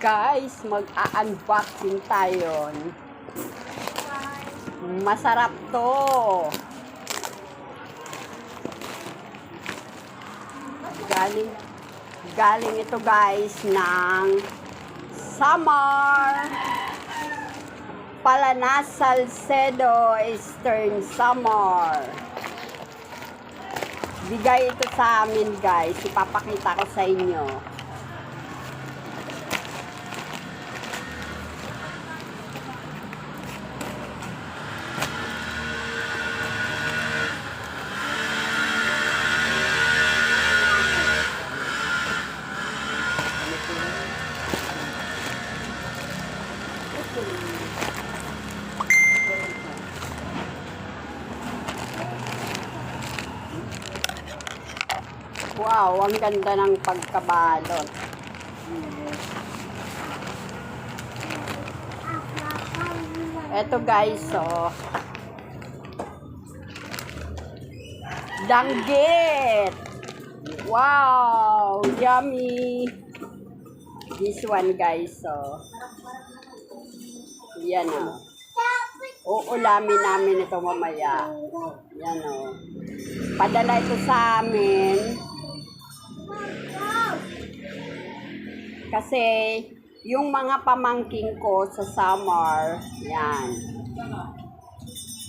guys, mag-unboxing tayo. Masarap to. Galing, galing ito guys ng Samar. Palanas Salcedo Eastern Samar. Bigay ito sa amin guys. Ipapakita ko sa inyo. Wow, ang ganda ng pagkabalot. Eto guys, oh. Danggit! Wow! Yummy! This one guys, oh. Yan, oh. Uulamin namin ito mamaya. Yan, oh. Padala ito sa amin. Kasi, yung mga pamangking ko sa summer, yan.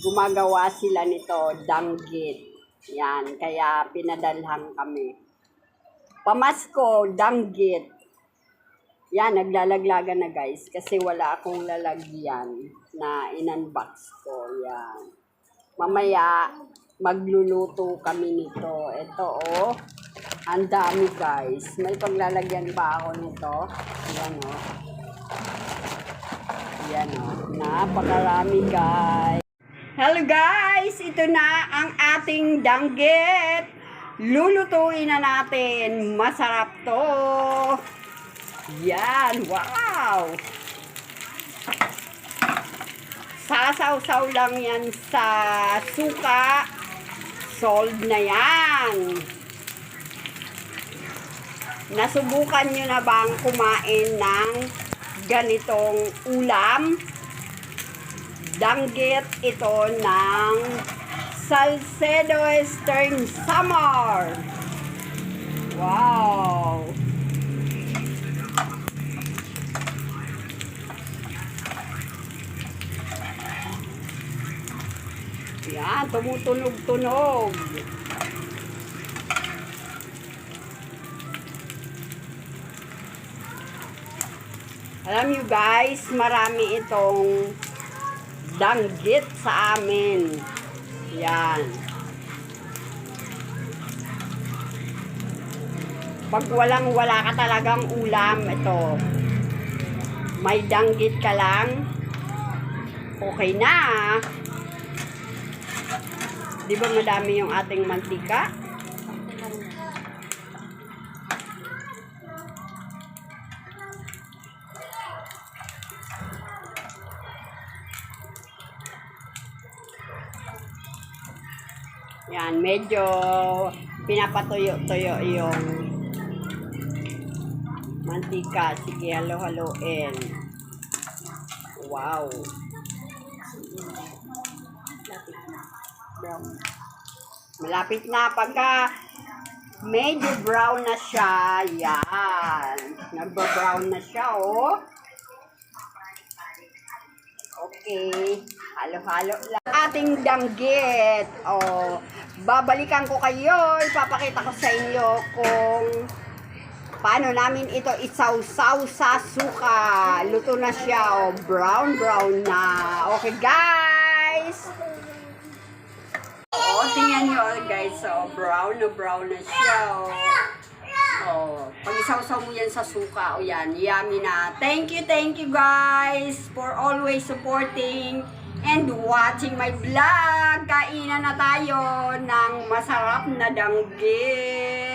Gumagawa sila nito, danggit. Yan, kaya pinadalhan kami. Pamasko, danggit. Yan, naglalaglagan na guys. Kasi wala akong lalagyan na in-unbox ko. Yan. Mamaya, magluluto kami nito. Ito, oh. Ang dami, guys. May paglalagyan ba ako nito? Yan, oh. Yan, oh. Napakarami, guys. Hello, guys! Ito na ang ating danggit. Lulutuin na natin. Masarap to. Yan, wow! Sasaw-saw lang yan sa suka. Sold na yan. Nasubukan nyo na bang kumain ng ganitong ulam? Danggit ito ng Salcedo Eastern Summer. Wow! Yan, tumutunog-tunog. Alam nyo guys, marami itong danggit sa amin. Yan. Pag walang wala ka talagang ulam, ito. May danggit ka lang, okay na. Di ba madami yung ating mantika? Yan, medyo pinapatuyo-tuyo yung mantika. Sige, halo-haloin. Wow. Brown. Malapit na pagka medyo brown na siya. Yan. Nagba-brown na siya, oh. Okay. Halo-halo lang. Ating danggit. Oh, babalikan ko kayo. Ipapakita ko sa inyo kung paano namin ito isaw-saw sa suka. Luto na siya. Oh, brown-brown na. Okay, guys. Oh, tingnan nyo guys. Oh, brown na brown na siya. Oh. Oh, pag isaw-saw mo yan sa suka, o yan, yummy na. Thank you, thank you guys for always supporting and watching my vlog. Kainan na tayo ng masarap na danggit.